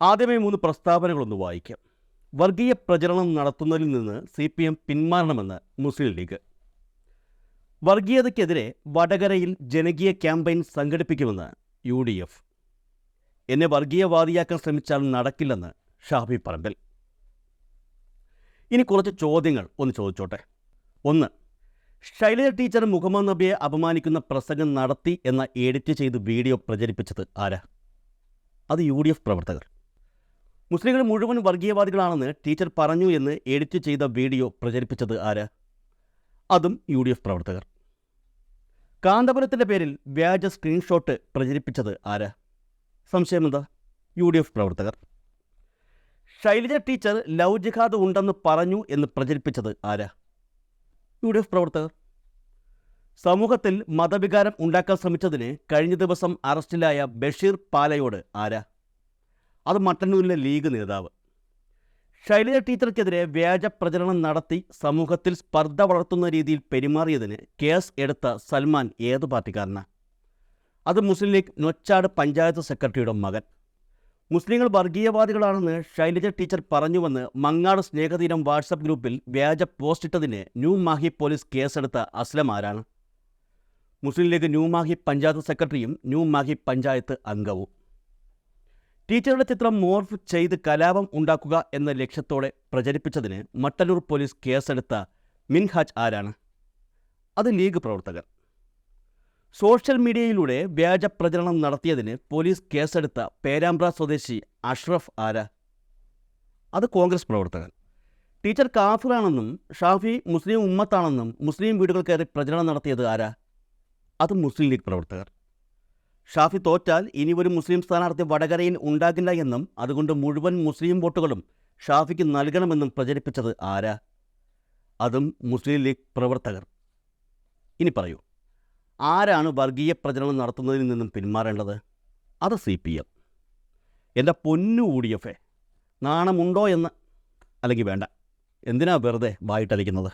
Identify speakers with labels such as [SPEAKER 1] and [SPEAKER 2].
[SPEAKER 1] ആദ്യമേ മൂന്ന് പ്രസ്താവനകളൊന്ന് വായിക്കാം. വർഗീയ പ്രചരണം നടത്തുന്നതിൽ നിന്ന് സി പി എം പിന്മാറണമെന്ന് മുസ്ലിം ലീഗ്. വർഗീയതയ്ക്കെതിരെ വടകരയിൽ ജനകീയ ക്യാമ്പയിൻ സംഘടിപ്പിക്കുമെന്ന് യു ഡി എഫ് എന്നെ വർഗീയവാദിയാക്കാൻ ശ്രമിച്ചാൽ നടക്കില്ലെന്ന് ഷാഫി പറമ്പിൽ. ഇനി കുറച്ച് ചോദ്യങ്ങൾ ഒന്ന് ചോദിച്ചോട്ടെ. ഒന്ന് ശൈലജ ടീച്ചർ മുഹമ്മദ് നബിയെ അപമാനിക്കുന്ന പ്രസംഗം നടത്തി എന്ന എഡിറ്റ് ചെയ്ത് വീഡിയോ പ്രചരിപ്പിച്ചത് ആരാ? അത് യു പ്രവർത്തകർ. മുസ്ലിങ്ങൾ മുഴുവൻ വർഗീയവാദികളാണെന്ന് ടീച്ചർ പറഞ്ഞു എന്ന് എഡിറ്റ് ചെയ്ത വീഡിയോ പ്രചരിപ്പിച്ചത് ആര്? അതും യു ഡി എഫ് പ്രവർത്തകർ. കാന്തപുരത്തിന്റെ പേരിൽ വ്യാജ സ്ക്രീൻഷോട്ട് പ്രചരിപ്പിച്ചത് ആര്? സംശയമെന്താ യു ഡി എഫ് പ്രവർത്തകർ. ശൈലജ ടീച്ചർ ലവ് ജിഹാദ് ഉണ്ടെന്ന് പറഞ്ഞു എന്ന് പ്രചരിപ്പിച്ചത് ആര്? യു ഡി എഫ് പ്രവർത്തകർ. സമൂഹത്തിൽ മതവികാരം ഉണ്ടാക്കാൻ ശ്രമിച്ചതിന് കഴിഞ്ഞ ദിവസം അറസ്റ്റിലായ ബഷീർ പാലയോട് ആരാ? അത് മട്ടന്നൂരിലെ ലീഗ് നേതാവ്. ശൈലജ ടീച്ചർക്കെതിരെ വ്യാജ പ്രചരണം നടത്തി സമൂഹത്തിൽ സ്പർദ്ധ വളർത്തുന്ന രീതിയിൽ പെരുമാറിയതിന് കേസ് എടുത്ത സൽമാൻ ഏത് പാർട്ടിക്കാരനാണ് അത് മുസ്ലിം ലീഗ് നൊച്ചാട് പഞ്ചായത്ത് സെക്രട്ടറിയുടെ മകൻ. മുസ്ലിങ്ങൾ വർഗീയവാദികളാണെന്ന് ശൈലജ ടീച്ചർ പറഞ്ഞുവെന്ന് മങ്ങാട് സ്നേഹതീരം വാട്സപ്പ് ഗ്രൂപ്പിൽ വ്യാജ പോസ്റ്റിട്ടതിന് ന്യൂ മാഹി പോലീസ് കേസെടുത്ത അസ്ലം ആരാണ്? മുസ്ലിം ലീഗ് ന്യൂ മാഹി പഞ്ചായത്ത് സെക്രട്ടറിയും ന്യൂ മാഹി പഞ്ചായത്ത് അംഗവും. ടീച്ചറുടെ ചിത്രം മോർഫ് ചെയ്ത് കലാപം ഉണ്ടാക്കുക എന്ന ലക്ഷ്യത്തോടെ പ്രചരിപ്പിച്ചതിന് മട്ടന്നൂർ പോലീസ് കേസെടുത്ത മിൻഹാജ് ആരാണ്? അത് ലീഗ് പ്രവർത്തകർ. സോഷ്യൽ മീഡിയയിലൂടെ വ്യാജ പ്രചരണം നടത്തിയതിന് പോലീസ് കേസെടുത്ത പേരാമ്പ്ര സ്വദേശി അഷ്റഫ് ആര? അത് കോൺഗ്രസ് പ്രവർത്തകൻ. ടീച്ചർ കാഫിറാണെന്നും ഷാഫി മുസ്ലിം ഉമ്മത്താണെന്നും മുസ്ലിം വീടുകൾ കയറി പ്രചരണം നടത്തിയത് ആരാ? അത് മുസ്ലിം ലീഗ് പ്രവർത്തകർ. ഷാഫി തോറ്റാൽ ഇനി ഒരു മുസ്ലിം സ്ഥാനാർത്ഥി വടകരയിൽ ഉണ്ടാകില്ല എന്നും അതുകൊണ്ട് മുഴുവൻ മുസ്ലിം വോട്ടുകളും ഷാഫിക്ക് നൽകണമെന്നും പ്രചരിപ്പിച്ചത് ആരാ? അതും മുസ്ലിം ലീഗ് പ്രവർത്തകർ. ഇനി പറയൂ ആരാണ് വർഗീയ പ്രചരണം നടത്തുന്നതിൽ നിന്നും പിന്മാറേണ്ടത്? അത് സി പി എം. എന്റെ പൊന്നു യു നാണമുണ്ടോ എന്ന്? അല്ലെങ്കിൽ വേണ്ട എന്തിനാ വെറുതെ വായിട്ടടിക്കുന്നത്